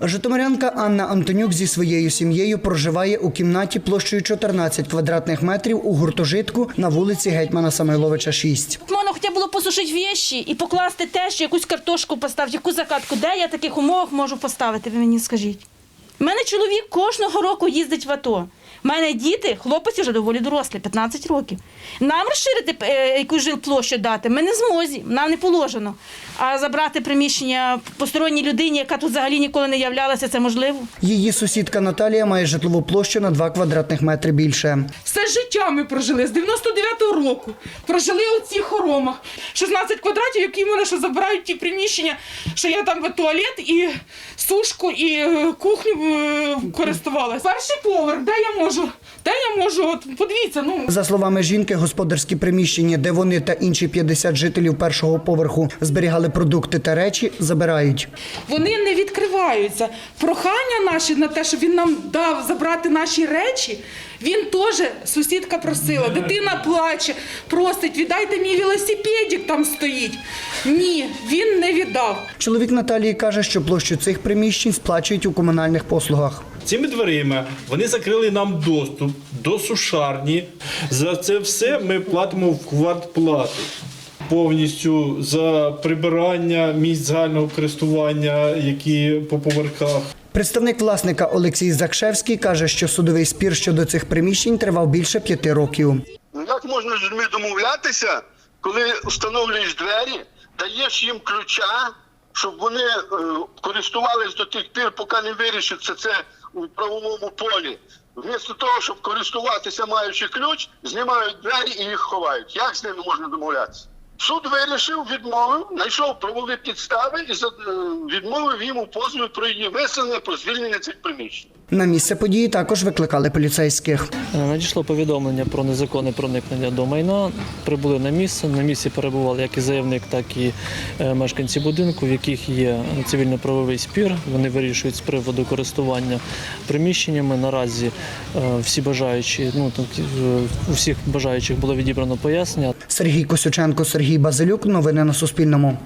Житомирянка Анна Антонюк зі своєю сім'єю проживає у кімнаті площею 14 квадратних метрів у гуртожитку на вулиці Гетьмана Самойловича 6. Можна хоча було посушити віші і покласти теж якусь картошку поставити, яку закатку. Де я в таких умовах можу поставити, ви мені скажіть. У мене чоловік кожного року їздить в АТО. У мене діти, хлопець вже доволі дорослі, 15 років. Нам розширити е, якусь жилплощу дати ми не змозі, нам не положено. А забрати приміщення посторонній людині, яка тут взагалі ніколи не являлася, це можливо. Її сусідка Наталія має житлову площу на 2 квадратних метри більше. Все життя ми прожили з 99-го року. Прожили у цих хоромах. 16 квадратів, які мене що забирають ті приміщення, що я там туалет і сушку, і е, кухню е, користувалася. Перший поверх, де я можу? Де я можу? От подивіться, ну За словами жінки, господарські приміщення, де вони та інші 50 жителів першого поверху зберігали продукти та речі, забирають. вони не відкриваються. Прохання наші на те, щоб він нам дав забрати наші речі. Він теж сусідка просила. Дитина плаче, просить, віддайте мій велосипедик там стоїть. Ні, він не віддав. Чоловік Наталії каже, що площу цих приміщень сплачують у комунальних послугах. Цими дверима вони закрили нам доступ до сушарні. За це все ми платимо в квартплату. Повністю за прибирання місць загального користування, які по поверхах. Представник власника Олексій Закшевський каже, що судовий спір щодо цих приміщень тривав більше п'яти років. Ну, Як можна з людьми домовлятися, коли встановлюєш двері, даєш їм ключа, щоб вони е, користувались до тих пір, поки не вирішиться це у правовому полі. Вмісто того, щоб користуватися, маючи ключ, знімають двері і їх ховають. Як з ними можна домовлятися? Суд вирішив, відмовив, знайшов правові підстави і е, відмовив їм у про її виселення, про звільнення цих приміщень. На місце події також викликали поліцейських. Е, Надійшло повідомлення про незаконне проникнення до майна. Прибули на місце. На місці перебували як і заявник, так і е, мешканці будинку, в яких є цивільно-правовий спір. Вони вирішують з приводу користування приміщеннями. Наразі е, всі бажаючі, ну тут у всіх бажаючих було відібрано пояснення. Сергій Косюченко, Сергій Базилюк. Новини на Суспільному.